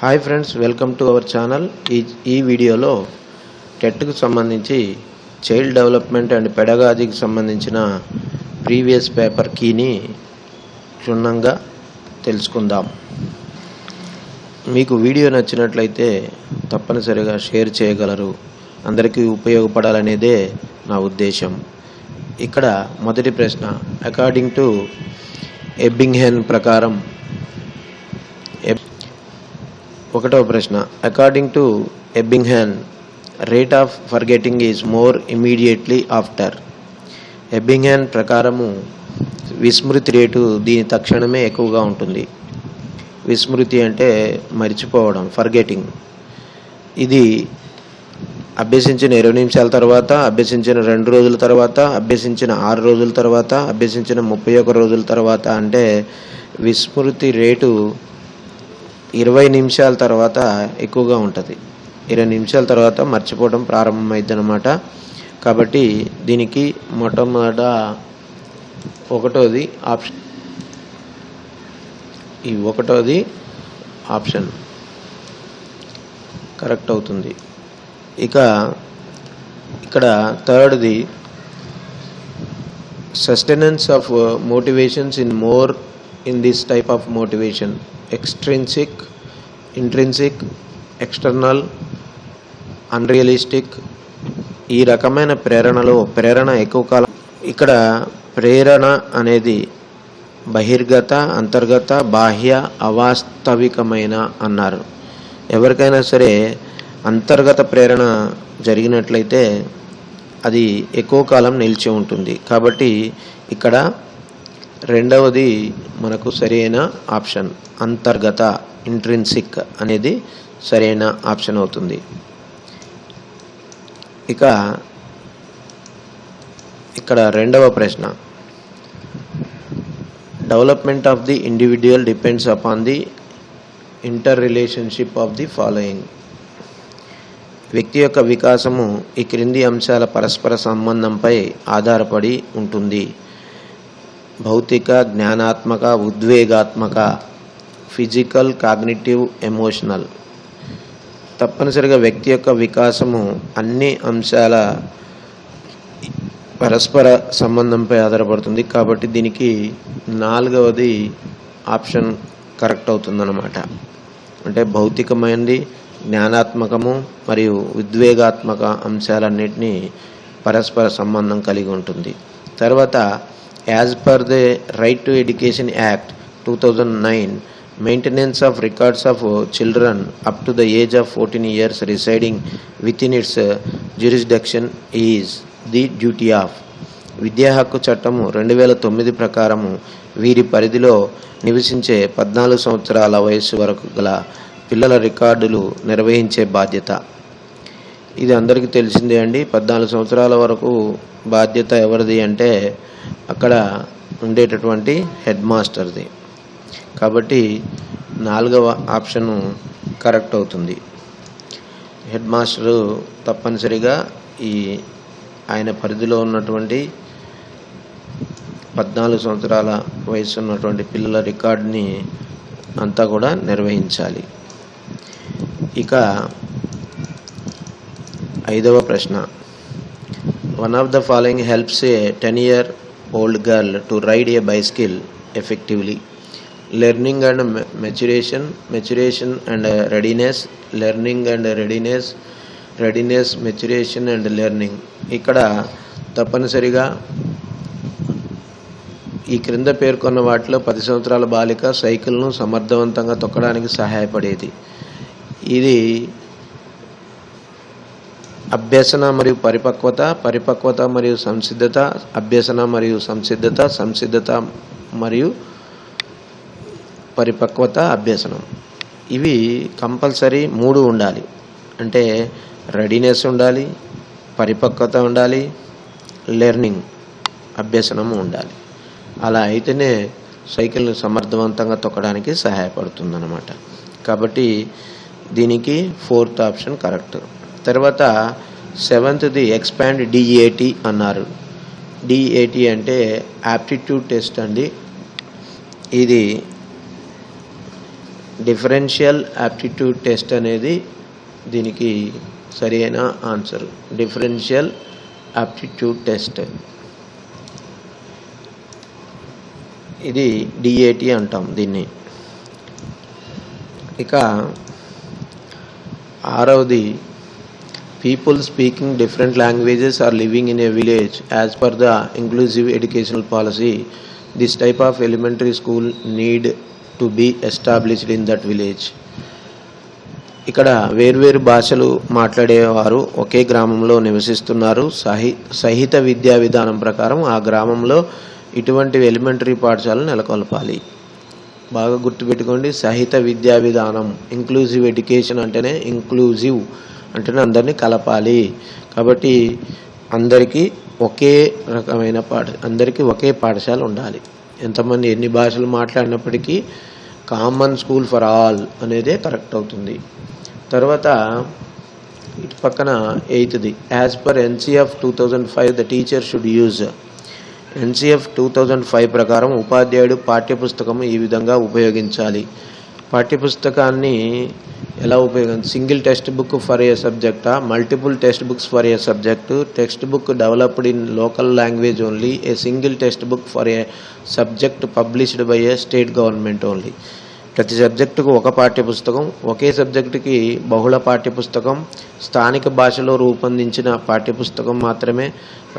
Hi friends welcome to our channel ఈ ఈ వీడియోలో టెట్కు సంబంధించి చైల్డ్ డెవలప్మెంట్ అండ్ పెడగాజీకి సంబంధించిన ప్రీవియస్ పేపర్ కీని క్షుణ్ణంగా తెలుసుకుందాం. మీకు వీడియో నచ్చినట్లయితే తప్పనిసరిగా షేర్ చేయగలరు. అందరికీ ఉపయోగపడాలనేదే నా ఉద్దేశం. ఇక్కడ మొదటి ప్రశ్న అకార్డింగ్ టు ఎబ్బింగ్హెన్ ప్రకారం ఒకటవ ప్రశ్న. According to Ebbinghaus rate of forgetting is more immediately after Ebbinghaus ప్రకారము విస్మృతి రేటు దీని తక్షణమే ఎక్కువగా ఉంటుంది. విస్మృతి అంటే మర్చిపోవడం ఫర్గెటింగ్ ఇది అభ్యసించిన ఇరవై నిమిషాల తర్వాత అభ్యసించిన రెండు రోజుల తర్వాత అభ్యసించిన ఆరు రోజుల తర్వాత అభ్యసించిన ముప్పై ఒక రోజుల తర్వాత అంటే విస్మృతి రేటు ఇరవై నిమిషాల తర్వాత ఎక్కువగా ఉంటుంది. ఇరవై నిమిషాల తర్వాత మర్చిపోవడం ప్రారంభమైంది అనమాట కాబట్టి దీనికి మొట్టమొదట ఒకటోది ఆప్షన్. ఈ ఒకటోది ఆప్షన్. కరెక్ట్ అవుతుంది. ఇక ఇక్కడ థర్డ్ది sustenance of motivations in more in this type of motivation. Extrinsic intrinsic external unrealistic ఈ రకమైన ప్రేరణలో ప్రేరణ ఎక్కువ కాలం ఇక్కడ ప్రేరణ అనేది బహిర్గత అంతర్గత బాహ్య అవాస్తవికమైన అన్నారు. ఎవరికైనా సరే అంతర్గత ప్రేరణ జరిగినట్లయితే అది ఎక్కువ కాలం నిలిచి ఉంటుంది. కాబట్టి ఇక్కడ రెండవది మనకు సరైన ఆప్షన్ అంతర్గత ఇంట్రిన్సిక్ అనేది సరైన ఆప్షన్ అవుతుంది. ఇక ఇక్కడ రెండవ ప్రశ్న. Development of the individual depends upon the interrelationship of the following. వ్యక్తి యొక్క వికాసము ఈ క్రింది అంశాల పరస్పర సంబంధంపై ఆధారపడి ఉంటుంది. భౌతిక జ్ఞానాత్మక ఉద్వేగాత్మక ఫిజికల్ కాగ్నిటివ్ ఎమోషనల్. తప్పనిసరిగా వ్యక్తి యొక్క వికాసము అన్ని అంశాల పరస్పర సంబంధంపై ఆధారపడుతుంది. కాబట్టి దీనికి నాలుగవది ఆప్షన్ కరెక్ట్ అవుతుందన్నమాట. అంటే భౌతికమైనది జ్ఞానాత్మకము మరియు ఉద్వేగాత్మక అంశాలన్నింటినీ పరస్పర సంబంధం కలిగి ఉంటుంది. తర్వాత as per the right to education act two thousand nine maintenance of records of children up to the age of fourteen years residing within its jurisdiction is the duty of విద్యా హక్కు చట్టము రెండు వేల తొమ్మిది ప్రకారము వీరి పరిధిలో నివసించే పద్నాలుగు సంవత్సరాల వయస్సు వరకు గల పిల్లల రికార్డులు నిర్వహించే బాధ్యత. ఇది అందరికీ తెలిసిందే అండి. పద్నాలుగు సంవత్సరాల వరకు బాధ్యత ఎవరిది అంటే అక్కడ ఉండేటటువంటి హెడ్ మాస్టర్ది. కాబట్టి నాలుగవ ఆప్షను కరెక్ట్ అవుతుంది. హెడ్ మాస్టరు తప్పనిసరిగా ఈ ఆయన పరిధిలో ఉన్నటువంటి పద్నాలుగు సంవత్సరాల వయసు ఉన్నటువంటి పిల్లల రికార్డుని అంతా కూడా నిర్వహించాలి. ఇక ఐదవ ప్రశ్న. One of the following helps a ten year old girl to ride a bicycle effectively learning and maturation maturation and readiness learning and readiness readiness maturation and learning ఇక్కడ తప్పనిసరిగా ఈ క్రింద పేర్కొన్న వాటిలో పది సంవత్సరాల బాలిక సైకిల్ను సమర్థవంతంగా తొక్కడానికి సహాయపడేది. ఇది అభ్యసన మరియు పరిపక్వత పరిపక్వత మరియు సంసిద్ధత అభ్యసన మరియు సంసిద్ధత సంసిద్ధత మరియు పరిపక్వత అభ్యసనం. ఇవి కంపల్సరీ మూడు ఉండాలి. అంటే రెడీనెస్ ఉండాలి పరిపక్వత ఉండాలి లెర్నింగ్ అభ్యసనము ఉండాలి. అలా అయితేనే సైకిల్ను సమర్థవంతంగా తొక్కడానికి సహాయపడుతుందన్నమాట. కాబట్టి దీనికి ఫోర్త్ ఆప్షన్ కరెక్ట్. తర్వాత సెవెంత్ది ఎక్స్పాండ్ డిఏటి అన్నారు. డిఏటి అంటే యాప్టిట్యూడ్ టెస్ట్ అండి. ఇది డిఫరెన్షియల్ యాప్టిట్యూడ్ టెస్ట్ అనేది దీనికి సరైన ఆన్సర్. Differential aptitude test. ఇది డిఏటి అంటాం దీన్ని. ఇక ఆరవది people speaking different languages are living in a village as per the inclusive educational policy this type of elementary school need to be established in that village ఇక్కడ వేర్వేరు భాషలు మాట్లాడేవారు ఒకే గ్రామంలో నివసిస్తున్నారు. సహి సహిత విద్యా విధానం ప్రకారం ఆ గ్రామంలో ఇటువంటి ఎలిమెంటరీ పాఠశాలను నెలకొల్పాలి. బాగా గుర్తుపెట్టుకోండి సహిత విద్యా విధానం ఇంక్లూజివ్ ఎడ్యుకేషన్ అంటేనే ఇంక్లూజివ్ అంటేనే అందరినీ కలపాలి. కాబట్టి అందరికీ ఒకే రకమైన పాఠ అందరికీ ఒకే పాఠశాల ఉండాలి. ఎంతమంది ఎన్ని భాషలు మాట్లాడినప్పటికీ కామన్ స్కూల్ ఫర్ ఆల్ అనేదే కరెక్ట్ అవుతుంది. తర్వాత ఇటు పక్కన ఎయిత్ది. As per NCF two thousand five the teacher should use NCF two thousand five ప్రకారం ఉపాధ్యాయుడు పాఠ్యపుస్తకం ఈ విధంగా ఉపయోగించాలి. పాఠ్యపుస్తకాన్ని ఎలా ఉపయోగం single text book for a సబ్జెక్టా? Multiple text books for a subject? Text book developed in local language only? A single text book for a subject published by a state government only? ప్రతి సబ్జెక్టుకు ఒక పాఠ్యపుస్తకం ఒకే సబ్జెక్టుకి బహుళ పాఠ్యపుస్తకం స్థానిక భాషలో రూపొందించిన పాఠ్యపుస్తకం మాత్రమే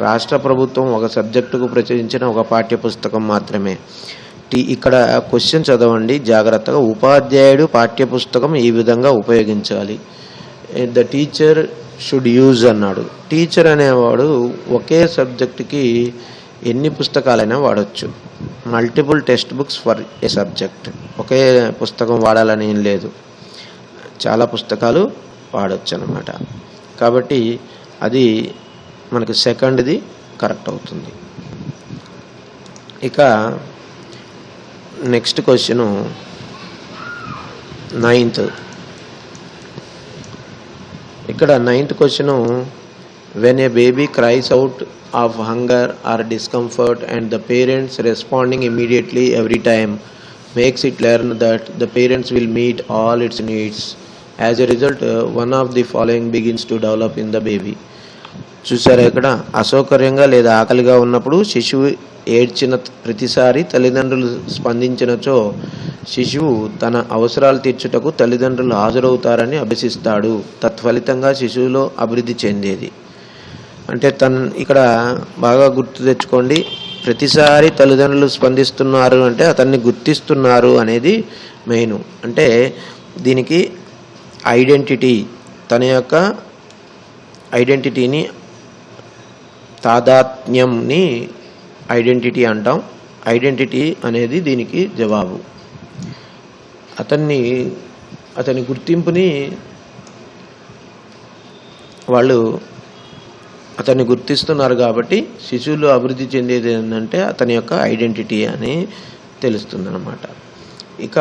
రాష్ట్ర ప్రభుత్వం ఒక సబ్జెక్టుకు ప్రచురించిన ఒక పాఠ్యపుస్తకం మాత్రమే. టీ ఇక్కడ క్వశ్చన్ చదవండి జాగ్రత్తగా. ఉపాధ్యాయుడు పాఠ్యపుస్తకం ఈ విధంగా ఉపయోగించాలి. ద టీచర్ షుడ్ యూజ్ అన్నాడు. టీచర్ అనేవాడు ఒకే సబ్జెక్టుకి ఎన్ని పుస్తకాలైనా వాడచ్చు. Multiple text books for a subject ఒకే పుస్తకం వాడాలని ఏం లేదు. చాలా పుస్తకాలు వాడచ్చు అనమాట కాబట్టి అది మనకి సెకండ్ది కరెక్ట్ అవుతుంది. ఇక నెక్స్ట్ క్వశ్చను నైన్త్ ఇక్కడ ninth question when a baby cries out of hunger or discomfort and the parents responding immediately every time makes it learn that the parents will meet all its needs as a result one of the following begins to develop in the baby చూసారా ఇక్కడ? అసౌకర్యంగా లేదా ఆకలిగా ఉన్నప్పుడు శిశువు ఏడ్చిన ప్రతిసారి తల్లిదండ్రులు స్పందించినచో శిశువు తన అవసరాలు తీర్చుటకు తల్లిదండ్రులు హాజరవుతారని అభ్యసిస్తాడు. తత్ఫలితంగా శిశువులో అభివృద్ధి చెందేది. అంటే తన్ ఇక్కడ బాగా గుర్తు తెచ్చుకోండి. ప్రతిసారి తల్లిదండ్రులు స్పందిస్తున్నారు అంటే అతన్ని గుర్తిస్తున్నారు అనేది మెయిన్. అంటే దీనికి ఐడెంటిటీ తన యొక్క ఐడెంటిటీని తాదాత్మ్యంని ఐడెంటిటీ అంటాం. ఐడెంటిటీ అనేది దీనికి జవాబు. అతన్ని అతని గుర్తింపుని వాళ్ళు అతన్ని గుర్తిస్తున్నారు కాబట్టి శిశువులు అభివృద్ధి చెందేది ఏంటంటే అతని యొక్క ఐడెంటిటీ అని తెలుస్తుందన్నమాట. ఇక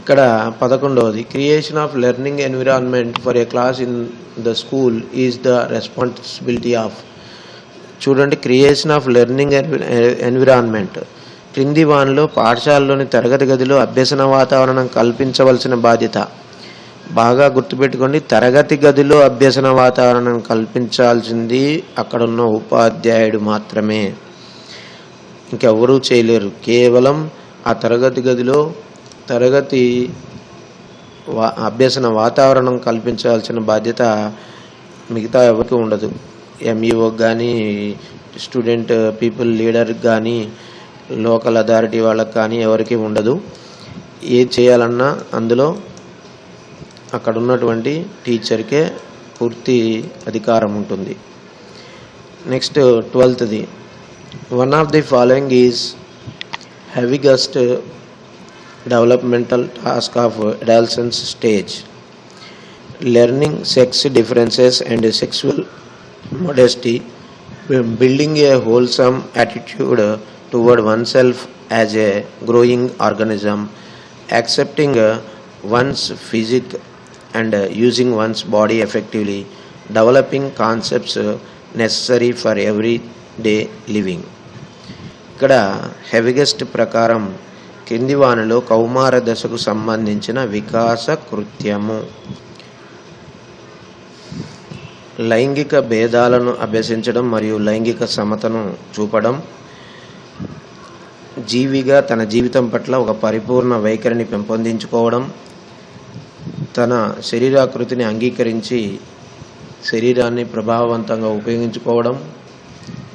ఇక్కడ పదకొండవది creation of learning environment for a class in the school is the responsibility of చూడండి క్రియేషన్ ఆఫ్ లెర్నింగ్ ఎన్విరాన్మెంట్ క్రింది వానిలో పాఠశాలలోని తరగతి గదిలో అభ్యసన వాతావరణం కల్పించవలసిన బాధ్యత. బాగా గుర్తుపెట్టుకోండి తరగతి గదిలో అభ్యసన వాతావరణం కల్పించాల్సింది అక్కడున్న ఉపాధ్యాయుడు మాత్రమే. ఇంకెవరూ చేయలేరు. కేవలం ఆ తరగతి గదిలో తరగతి వా అభ్యసన వాతావరణం కల్పించాల్సిన బాధ్యత మిగతా ఎవరికి ఉండదు. ఎంఈఓకి కానీ స్టూడెంట్ పీపుల్ లీడర్కి కానీ లోకల్ అథారిటీ వాళ్ళకి కానీ ఎవరికి ఉండదు. ఏది చేయాలన్నా అందులో అక్కడ ఉన్నటువంటి టీచర్కే పూర్తి అధికారం ఉంటుంది. Next ట్వెల్త్ది one of the following is Havighurst developmental task of adolescence stage learning sex differences and sexual modesty, building a wholesome attitude toward oneself as a growing organism, accepting uh, one's physique and uh, using one's body effectively, developing concepts uh, necessary for everyday living. ఇక్కడ Havighurst ప్రకారం కింది వానిలో కౌమార దశకు సంబంధించిన వికాస కృత్యము లైంగిక భేదాలను అభ్యసించడం మరియు లైంగిక సమతను చూపడం. జీవిగా తన జీవితం పట్ల ఒక పరిపూర్ణ వైఖరిని పెంపొందించుకోవడం. తన శరీరాకృతిని అంగీకరించి శరీరాన్ని ప్రభావవంతంగా ఉపయోగించుకోవడం.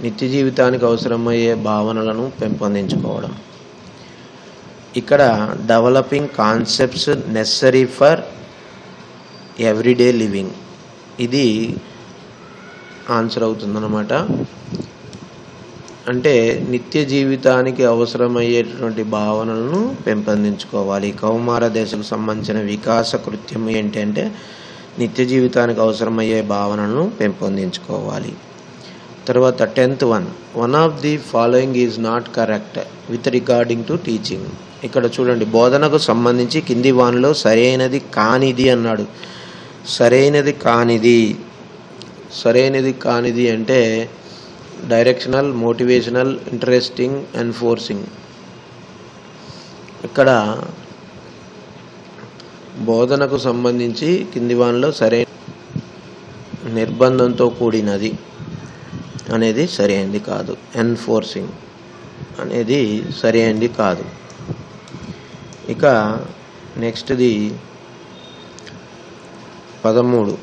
నిత్య జీవితానికి అవసరమయ్యే భావనలను పెంపొందించుకోవడం. ఇక్కడ developing concepts necessary for everyday living. ఇది ఆన్సర్ అవుతుందన్నమాట. అంటే నిత్య జీవితానికి అవసరమయ్యేటటువంటి భావనలను పెంపొందించుకోవాలి. కౌమార దశకు సంబంధించిన వికాస కృత్యం ఏంటంటే నిత్య జీవితానికి అవసరమయ్యే భావనలను పెంపొందించుకోవాలి. తర్వాత tenth one. One of the following is not correct with regarding to teaching. ఇక్కడ చూడండి బోధనకు సంబంధించి కింది వానిలో సరైనది కానిది అన్నాడు. సరైనది కానిది. సరైనది కానిది అంటే directional motivational interesting and forcing ఇక్కడ బోధనకు సంబంధించి కింది వానిలో సరైన నిర్బంధంతో కూడినది అనేది సరైనది కాదు. ఎన్ఫోర్సింగ్ అనేది సరైనది కాదు. ఇక నెక్స్ట్ది పదమూడు.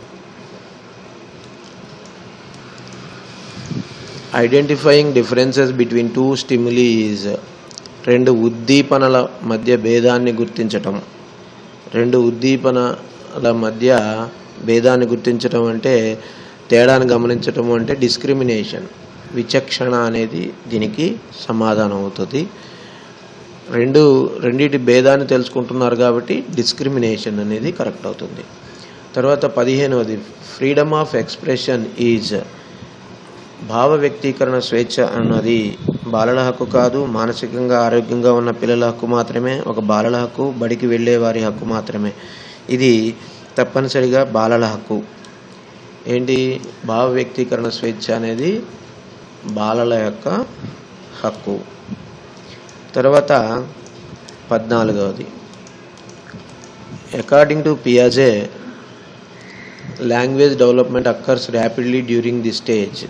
Identifying differences between two stimuli is రెండు ఉద్దీపనల మధ్య భేదాన్ని గుర్తించటం. రెండు ఉద్దీపనల మధ్య భేదాన్ని గుర్తించటం అంటే తేడాను గమనించటం అంటే డిస్క్రిమినేషన్ విచక్షణ అనేది దీనికి సమాధానం అవుతుంది. రెండు రెండింటి భేదాన్ని తెలుసుకుంటున్నారు కాబట్టి డిస్క్రిమినేషన్ అనేది కరెక్ట్ అవుతుంది. తర్వాత పదిహేనవది ఫ్రీడమ్ ఆఫ్ ఎక్స్ప్రెషన్ ఈజ్ భావ వ్యక్తీకరణ స్వేచ్ఛ అన్నది బాలల హక్కు కాదు మానసికంగా ఆరోగ్యంగా ఉన్న పిల్లల హక్కు మాత్రమే ఒక బాలల హక్కు బడికి వెళ్ళే వారి హక్కు మాత్రమే. ఇది తప్పనిసరిగా బాలల హక్కు. ఏంటి? భావ వ్యక్తీకరణ స్వేచ్ఛ అనేది బాలల యొక్క హక్కు. తర్వాత పద్నాలుగవది. According to పియాజే language development occurs rapidly during the stage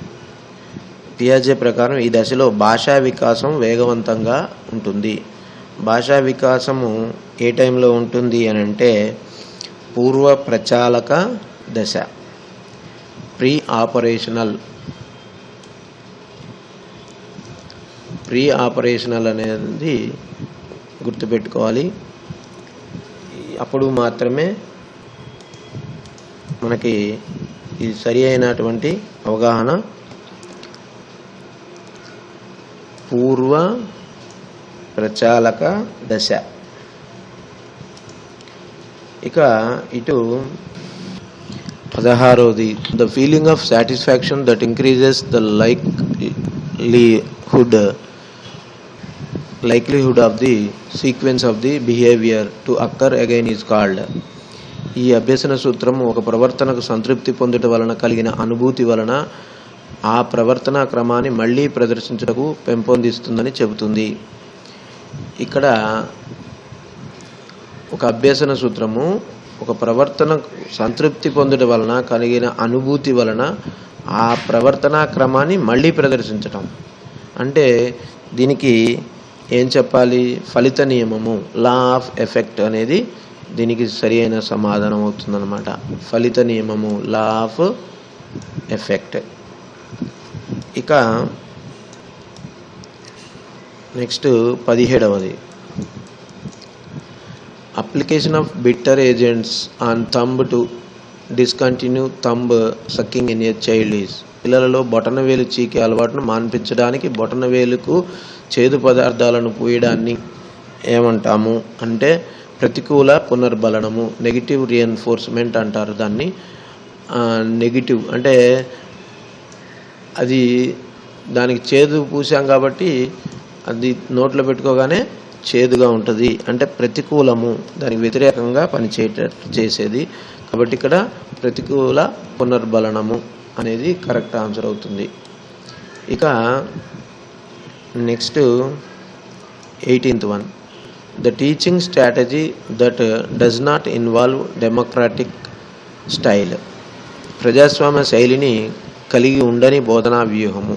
పియాజే ప్రకారం ఈ దశలో భాషా వికాసం వేగవంతంగా ఉంటుంది. భాషా వికాసము ఏ టైంలో ఉంటుంది అని అంటే పూర్వ ప్రచాలక దశ ప్రీ ఆపరేషనల్. ప్రీ ఆపరేషనల్ అనేది గుర్తుపెట్టుకోవాలి. అప్పుడు మాత్రమే మనకి ఇది సరి అయినటువంటి అవగాహన పూర్వ ప్రచాలక దశ. ఇక ఇటు పదహారోది the feeling of satisfaction that increases the likelihood likelihood of the sequence of the behaviour to occur again is called ఈ అభ్యసన సూత్రం ఒక ప్రవర్తనకు సంతృప్తి పొందుట వలన కలిగిన అనుభూతి వలన ఆ ప్రవర్తన క్రమాన్ని మళ్ళీ ప్రదర్శించటకు పెంపొందిస్తుందని చెబుతుంది. ఇక్కడ ఒక అభ్యసన సూత్రము ఒక ప్రవర్తన సంతృప్తి పొందుట వలన కలిగిన అనుభూతి వలన ఆ ప్రవర్తన క్రమాన్ని మళ్ళీ ప్రదర్శించటం. అంటే దీనికి ఏం చెప్పాలి? ఫలిత నియమము లా ఆఫ్ ఎఫెక్ట్ అనేది దీనికి సరి అయిన సమాధానం అవుతుందన్నమాట. ఫలిత నియమము లా ఆఫ్ ఎఫెక్ట్. ఇక next పదిహేడవది. Application of bitter agents on thumb to discontinue thumb sucking in a child is పిల్లలలో బొటనవేలు చీకే అలవాటును మాన్పించడానికి బొటనవేలుకు చేదు పదార్థాలను పూయడాన్ని ఏమంటాము అంటే ప్రతికూల పునర్బలనము నెగిటివ్ రియన్ఫోర్స్మెంట్ అంటారు దాన్ని. నెగిటివ్ అంటే అది దానికి చేదు పూసాం కాబట్టి అది నోట్లో పెట్టుకోగానే చేదుగా ఉంటుంది. అంటే ప్రతికూలము. దానికి వ్యతిరేకంగా పనిచేయటట్టు చేసేది. కాబట్టి ఇక్కడ ప్రతికూల పునర్బలనము అనేది కరెక్ట్ ఆన్సర్ అవుతుంది. ఇక next eighteenth one the teaching strategy that does not involve democratic style ప్రజాస్వామ్య శైలిని కలిగి ఉండని బోధనా వ్యూహము.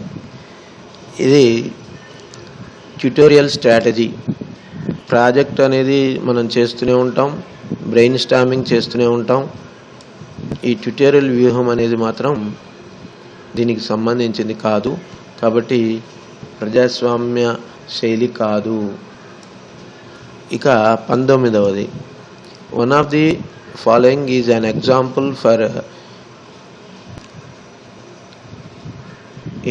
ఇది ట్యుటోరియల్ స్ట్రాటజీ. ప్రాజెక్ట్ అనేది మనం చేస్తూనే ఉంటాం బ్రెయిన్ స్టామింగ్ చేస్తూనే ఉంటాం. ఈ ట్యుటోరియల్ వ్యూహం అనేది మాత్రం దీనికి సంబంధించింది కాదు. కాబట్టి ప్రజాస్వామ్య శైలి కాదు. ఇక పంతొమ్మిదవది. One of the following is an example for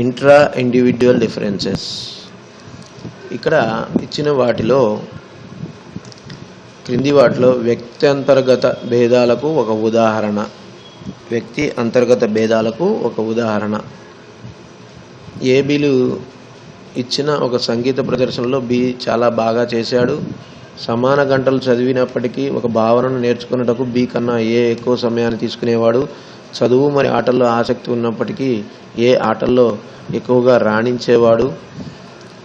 intra individual differences ఇక్కడ ఇచ్చిన వాటిలో క్రింది వాటిలో వ్యక్తి అంతర్గత భేదాలకు ఒక ఉదాహరణ. వ్యక్తి అంతర్గత భేదాలకు ఒక ఉదాహరణ. ఏబీలు ఇచ్చిన ఒక సంగీత ప్రదర్శనలో బి చాలా బాగా చేశాడు. సమాన గంటలు చదివినప్పటికీ ఒక భావనను నేర్చుకున్నటకు బి కన్నా ఏ ఎక్కువ సమయాన్ని తీసుకునేవాడు. చదువు మరి ఆటల్లో ఆసక్తి ఉన్నప్పటికీ ఏ ఆటల్లో ఎక్కువగా రాణించేవాడు?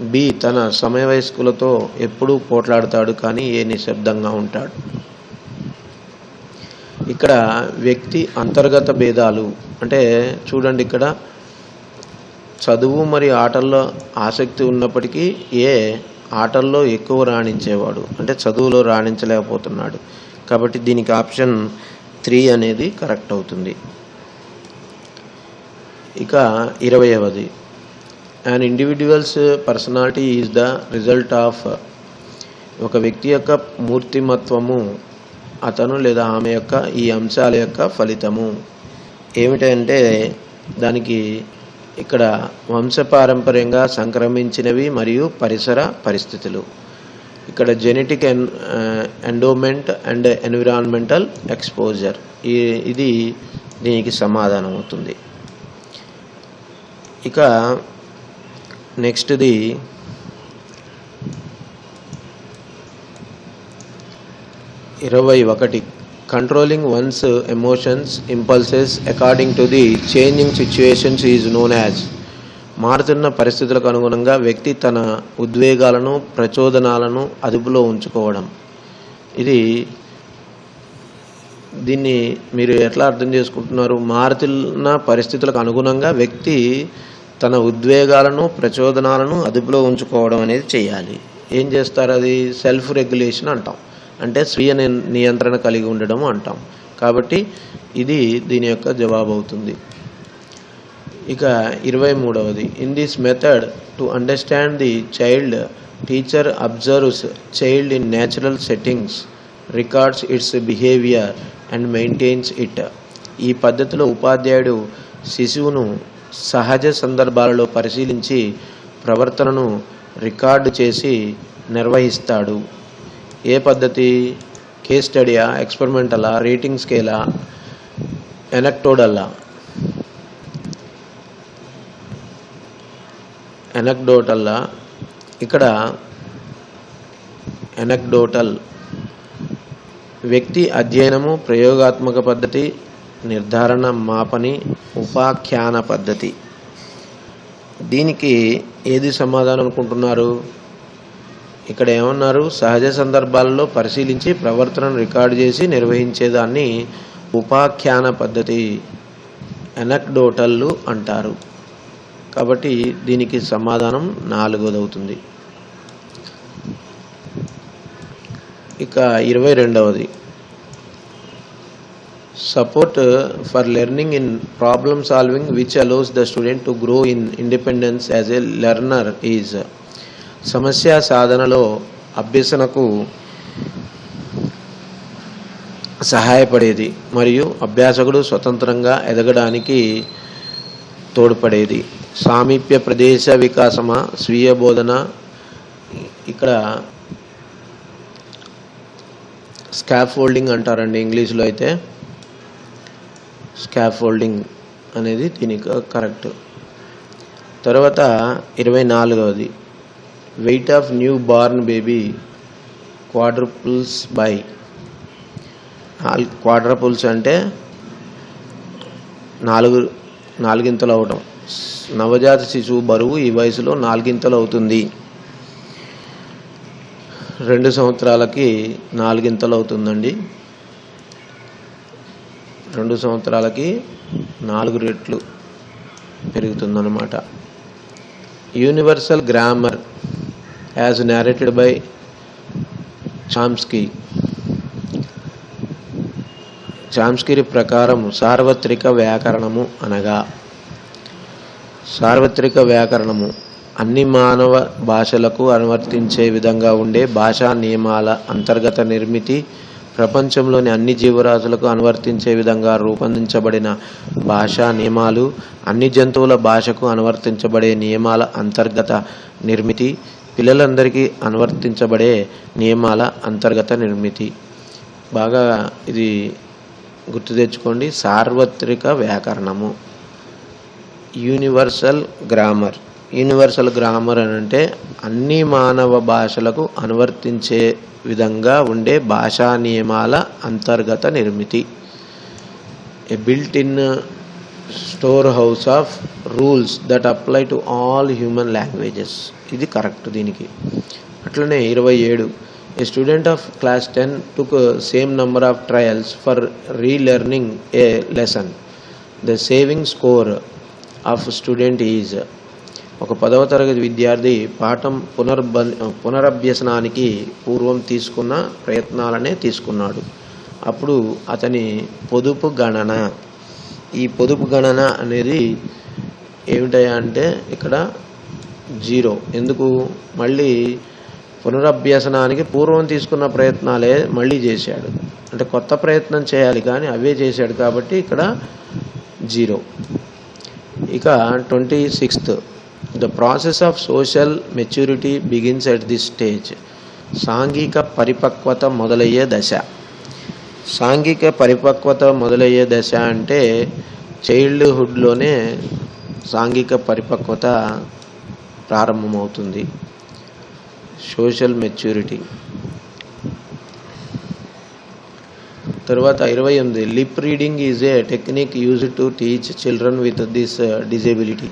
బి తన సమయవయస్కులతో ఎప్పుడూ పోట్లాడతాడు కానీ ఏ నిశ్శబ్దంగా ఉంటాడు? ఇక్కడ వ్యక్తి అంతర్గత భేదాలు అంటే చూడండి ఇక్కడ చదువు మరి ఆటల్లో ఆసక్తి ఉన్నప్పటికీ ఏ ఆటల్లో ఎక్కువ రాణించేవాడు? అంటే చదువులో రాణించలేకపోతున్నాడు. కాబట్టి దీనికి ఆప్షన్ త్రీ అనేది కరెక్ట్ అవుతుంది. ఇక ఇరవైవది and individual's personality is the result of ఒక వ్యక్తి యొక్క మూర్తిమత్వము అతను లేదా ఆమె యొక్క ఈ అంశాల యొక్క ఫలితము. ఏమిటంటే దానికి ఇక్కడ వంశపారంపర్యంగా సంక్రమించినవి మరియు పరిసర పరిస్థితులు. ఇక్కడ genetic an endowment and environmental exposure ఈ ఇది దీనికి సమాధానం అవుతుంది. ఇక నెక్స్ట్ది ఇరవై ఒకటి. Controlling one's emotions impulses according to the changing situations is known as మారుతున్న పరిస్థితులకు అనుగుణంగా వ్యక్తి తన ఉద్వేగాలను ప్రచోదనాలను అదుపులో ఉంచుకోవడం. ఇది దీన్ని మీరు ఎట్లా అర్థం చేసుకుంటున్నారు? మారుతున్న పరిస్థితులకు అనుగుణంగా వ్యక్తి తన ఉద్వేగాలను ప్రచోదనాలను అదుపులో ఉంచుకోవడం అనేది చేయాలి. ఏం చేస్తారు అది? సెల్ఫ్ రెగ్యులేషన్ అంటాం. అంటే స్వీయ నియంత్రణ కలిగి ఉండడం అంటాం. కాబట్టి ఇది దీని యొక్క జవాబు అవుతుంది. ఇక ఇరవై మూడవది in this method to understand the child teacher observes child in natural settings records its behaviour and maintains it ఈ పద్ధతిలో ఉపాధ్యాయుడు శిశువును సహజ సందర్భాలలో పరిశీలించి ప్రవర్తనను రికార్డు చేసి నిర్వహిస్తాడు. ఏ పద్ధతి? కేస్ స్టడీయా ఎక్స్పెరిమెంటలా రేటింగ్ స్కేలా ఎనక్టోడల్లా ఎనక్డోటల్లా ఇక్కడ ఎనక్డోటల్ వ్యక్తి అధ్యయనము ప్రయోగాత్మక పద్ధతి నిర్ధారణ మాపని ఉపాఖ్యాన పద్ధతి. దీనికి ఏది సమాధానం అనుకుంటున్నారు? ఇక్కడ ఏమన్నారు? సహజ సందర్భాలలో పరిశీలించి ప్రవర్తనను రికార్డు చేసి నిర్వహించేదాన్ని ఉపాఖ్యాన పద్ధతి ఎనక్డోటల్లు అంటారు. కాబట్టి దీనికి సమాధానం నాలుగోది అవుతుంది ఇక ఇరవై రెండవది support for learning in problem solving which allows the student to grow in independence as a learner is సమస్య సాధనలో అభ్యసనకు సహాయపడేది మరియు అభ్యాసకుడు స్వతంత్రంగా ఎదగడానికి తోడ్పడేది. సామీప్య ప్రదేశ వికాసమా? స్వీయ బోధన. ఇక్కడ స్కాఫోల్డింగ్ అంటారండి ఇంగ్లీష్లో అయితే. స్కాఫోల్డింగ్ అనేది దీనికి కరెక్ట్. తర్వాత ఇరవై నాలుగవది. Weight of new born baby quadruples by. Quadruples అంటే నాలుగు నాలుగింతలు అవటం. నవజాత శిశువు బరువు ఈ వయసులో నాలుగింతలు అవుతుంది. రెండు సంవత్సరాలకి నాలుగింతలు అవుతుందండి. రెండు సంవత్సరాలకి నాలుగు రెట్లు పెరుగుతుందన్నమాట. Universal grammar as narrated by Chomsky చాంస్కిరి ప్రకారం సార్వత్రిక వ్యాకరణము అనగా. సార్వత్రిక వ్యాకరణము అన్ని మానవ భాషలకు అనువర్తించే విధంగా ఉండే భాషా నియమాల అంతర్గత నిర్మితి ప్రపంచంలోని అన్ని జీవరాశులకు అనువర్తించే విధంగా రూపొందించబడిన భాషా నియమాలు అన్ని జంతువుల భాషకు అనువర్తించబడే నియమాల అంతర్గత నిర్మితి పిల్లలందరికీ అనువర్తించబడే నియమాల అంతర్గత నిర్మితి. బాగా ఇది గుర్తు తెచ్చుకోండి సార్వత్రిక వ్యాకరణము. యూనివర్సల్ గ్రామర్ యూనివర్సల్ గ్రామర్ అని అంటే అన్ని మానవ భాషలకు అనువర్తించే విధంగా ఉండే భాషా నియమాల అంతర్గత నిర్మితి. A built in store house of rules that apply to all human languages ఇది కరెక్ట్ దీనికి. అట్లనే ఇరవై ఏడు. A student of class ten took same number of trials for relearning a lesson the saving score of student is ఒక పదవ తరగతి విద్యార్థి పాఠం పునర్బ పునరభ్యసనానికి పూర్వం తీసుకున్న ప్రయత్నాలనే తీసుకున్నాడు. అప్పుడు అతని పొదుపు గణన. ఈ పొదుపు గణన అనేది ఏమిటయా అంటే ఇక్కడ జీరో. ఎందుకు? మళ్ళీ పునరభ్యసనానికి పూర్వం తీసుకున్న ప్రయత్నాలే మళ్ళీ చేశాడు. అంటే కొత్త ప్రయత్నం చేయాలి కానీ అవే చేశాడు కాబట్టి ఇక్కడ జీరో. ఇక twenty sixth. The process of social maturity begins at this stage సాంఘిక పరిపక్వత మొదలయ్యే దశ. సాంఘిక పరిపక్వత మొదలయ్యే దశ అంటే చైల్డ్హుడ్లోనే సాంఘిక పరిపక్వత ప్రారంభమవుతుంది. Social maturity. తర్వాత ఇరవై ఎనిమిది lip reading is a technique use to teach children with this uh, disability.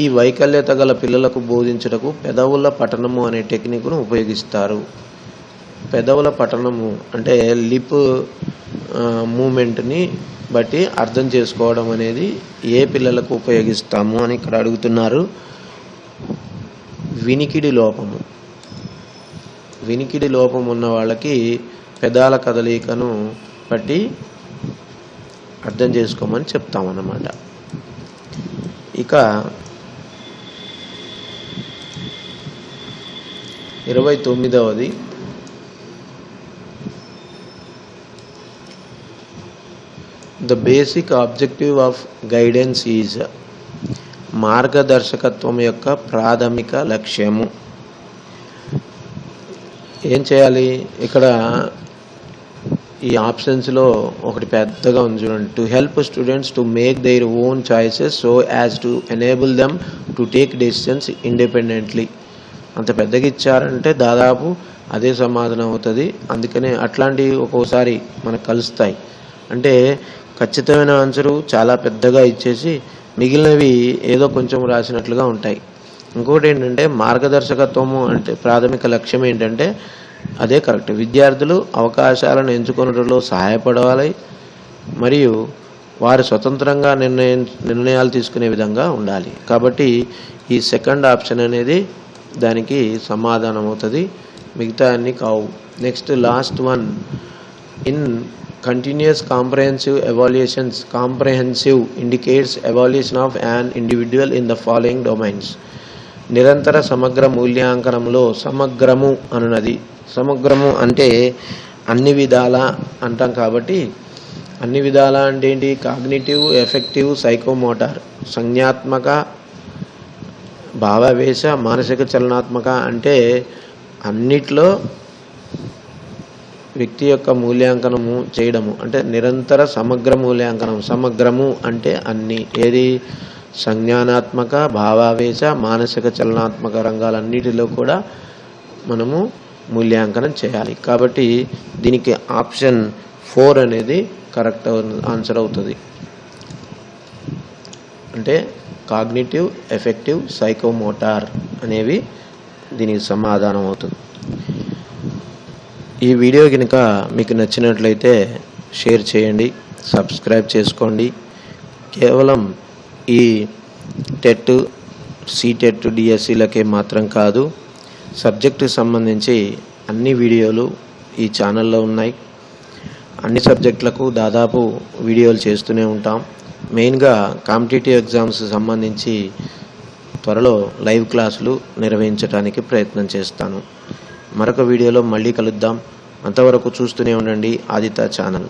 ఈ వైకల్యత గల పిల్లలకు బోధించుటకు పెదవుల పఠనము అనే టెక్నిక్ను ఉపయోగిస్తారు. పెదవుల పఠనము అంటే లిప్ uh, మూమెంట్ని బట్టి అర్థం చేసుకోవడం అనేది ఏ పిల్లలకు ఉపయోగిస్తాము అని ఇక్కడ అడుగుతున్నారు. వినికిడి లోపము. వినికిడి లోపం ఉన్న వాళ్ళకి పెదాల కదలికను బట్టి అర్థం చేసుకోమని చెప్తామన్నమాట. ఇక ఇరవై తొమ్మిదవది. The basic objective of guidance is మార్గదర్శకత్వం యొక్క ప్రాథమిక లక్ష్యము. ఏం చేయాలి? ఇక్కడ ఈ ఆప్షన్స్లో ఒకటి పెద్దగా ఉంది చూడండి. To help students to make their own choices so as to enable them to take decisions independently అంత పెద్దగా ఇచ్చారంటే దాదాపు అదే సమాధానం అవుతుంది. అందుకనే అట్లాంటివి ఒక్కోసారి మనకు కలుస్తాయి. అంటే ఖచ్చితమైన ఆన్సరు చాలా పెద్దగా ఇచ్చేసి మిగిలినవి ఏదో కొంచెం రాసినట్లుగా ఉంటాయి. ఇంకోటి ఏంటంటే మార్గదర్శకత్వము అంటే ప్రాథమిక లక్ష్యం ఏంటంటే అదే కరెక్ట్. విద్యార్థులు అవకాశాలను ఎంచుకొనడంలో సహాయపడాలి మరియు వారు స్వతంత్రంగా నిర్ణయం నిర్ణయాలు తీసుకునే విధంగా ఉండాలి. కాబట్టి ఈ సెకండ్ ఆప్షన్ అనేది దానికి సమాధానం అవుతుంది. మిగతా అన్ని కావు. Next last one. In continuous comprehensive evaluations comprehensive indicates evaluation of an individual in the following domains. నిరంతర సమగ్ర మూల్యాంకనంలో సమగ్రము అనున్నది సమగ్రము అంటే అన్ని విధాల అంటాం కాబట్టి అన్ని విధాల అంటే ఏంటి? Cognitive affective psychomotor. సంజ్ఞాత్మక భావావేశ మానసిక చలనాత్మక అంటే అన్నిట్లో వ్యక్తి యొక్క మూల్యాంకనము చేయడము. అంటే నిరంతర సమగ్ర మూల్యాంకనం. సమగ్రము అంటే అన్ని. ఏది? సంజ్ఞానాత్మక భావావేశ మానసిక చలనాత్మక రంగాలన్నిటిలో కూడా మనము మూల్యాంకనం చేయాలి. కాబట్టి దీనికి ఆప్షన్ ఫోర్ అనేది కరెక్ట్ ఆన్సర్ అవుతుంది. అంటే కాగ్నిటివ్ ఎఫెక్టివ్ సైకోమోటార్ అనేవి దీనికి సమాధానం అవుతుంది. ఈ వీడియో కనుక మీకు నచ్చినట్లయితే షేర్ చేయండి సబ్స్క్రైబ్ చేసుకోండి. కేవలం ఈ టెట్ సీటెట్ డిఎస్సీలకే మాత్రం కాదు సబ్జెక్టుకి సంబంధించి అన్ని వీడియోలు ఈ ఛానల్లో ఉన్నాయి. అన్ని సబ్జెక్టులకు దాదాపు వీడియోలు చేస్తూనే ఉంటాం. మెయిన్గా కాంపిటేటివ్ ఎగ్జామ్స్ సంబంధించి త్వరలో లైవ్ క్లాసులు నిర్వహించడానికి ప్రయత్నం చేస్తాను. మరొక వీడియోలో మళ్ళీ కలుద్దాం. అంతవరకు చూస్తూనే ఉండండి ఆదిత ఛానల్.